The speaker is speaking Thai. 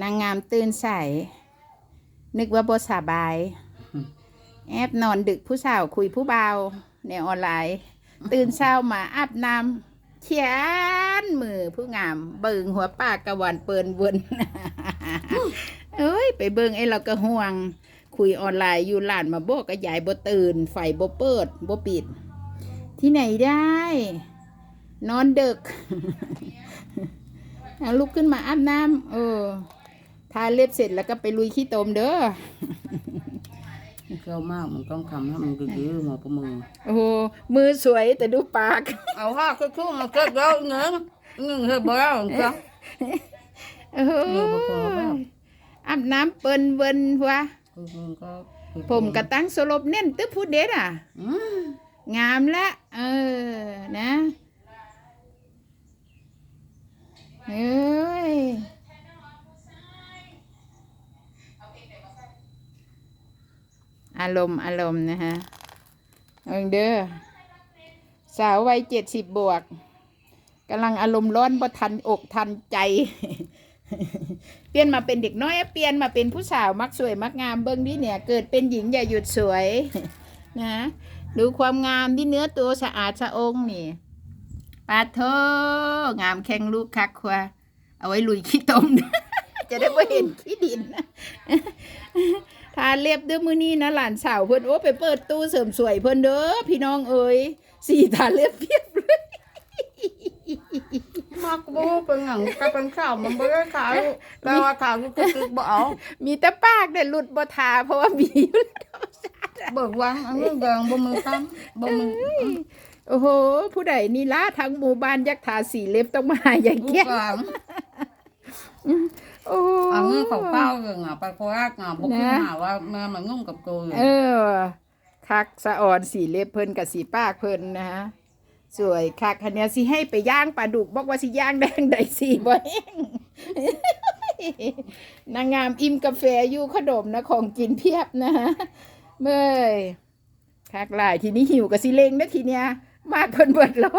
นางงามตื่นใสนึกว่าบ่สบาย แอบนอนดึกผู้สาวคุยผู้เบาวในออนไลน์ ตื่นเช้ามาอาบน้ำเขียนมือผู้งาม เบิงหัวปากกะวันเปินวนเอ้ย ไปเบิงไอ้เราก็ห่วง คุยออนไลน์อยู่หลานมาบอกก็ยายบ่ตื่น ไฟบ่เปิดบ่ปิด ที่ไหนได้ นอนดึกเอาลุกขึ้นมาอาบน้ำเออ ทาเล็บเสร็จแล้วก็ไปลุยขี้ตมเด้อเจ้ามากมันต้องทำให้มันดื้อๆมาประมือโอ้โหมือสวยแต่ดูปาก เอาผ้าคือคู่มาเก็บแล้วเงินเงินเฮ้ยบ่แล้วจ้ะเออเออบ่พอแล้วอาบน้ำเปิ้นเวินหัวคือมันก็ผมกระตั้งสลบเน่นตึ๊บพูดเด็ดอะอืมงามละเออนะ เอ้ย อารมณ์อารมณ์นะฮะเอาเด้อสาววัยเจ็ดสิบบวกกำลังอารมณ์ร้อนบ่ทันอกทันใจ เปลี่ยนมาเป็นเด็กน้อยเปลี่ยนมาเป็นผู้สาวมักสวยมักงามเบิ้งดิเนี่ย เกิดเป็นหญิงอย่าหยุดสวยนะดูความงามที่เนื้อตัวสะอาดสะองนี่ปาโทงามแข็งลูกคักควาเอาไว้ลุยขี้ตมจะได้ไม่เห็นขี้ดินนะ ทาเล็บเด้อมือนี้นะหลานสาวเพิ่นโอ้ไปเปิดตู้เสริมสวยเพิ่นเด้อพี่น้องเอ๋ยสีทาเล็บเพียบเลยมากบ่เป็นหยังก็เป็นข้าวมันบ่ได้ขายแปลว่าขาวคือคือบ่เอามีแต่ปากเนี่ยหลุดบ่ทาเพราะว่ามีอยู่แล้วเบิกวันอันนี้แดงบ่มือตำบ่มือโอ้โห ผู้ใดนี่ล่ะทั้งหมู่บ้านยักษ์ทาสีเล็บต้องมาหาอย่างลูกเงี้ย หลาน โอ้ อันนี้ เขาเฝ้าอย่างอะไปโคราชอะบ่คือหาว่าแม่มันงุ่มกับกูอยู่เออ คักสะอ่อนสีเล็บเพิ่นกับสีปากเพิ่นนะฮะสวยคักคันเนี้ยสิให้ไปย่างปลาดุกบอกว่าสิย่างแดงได้สีบ่แห้งนางงามอิ่มกาแฟอยู่ขนมนะของกินเพียบนะฮะเมื่อยคักหลายทีนี้หิวกับสิเลงนะทีเนี้ยมากเพิ่นเบิดแล้ว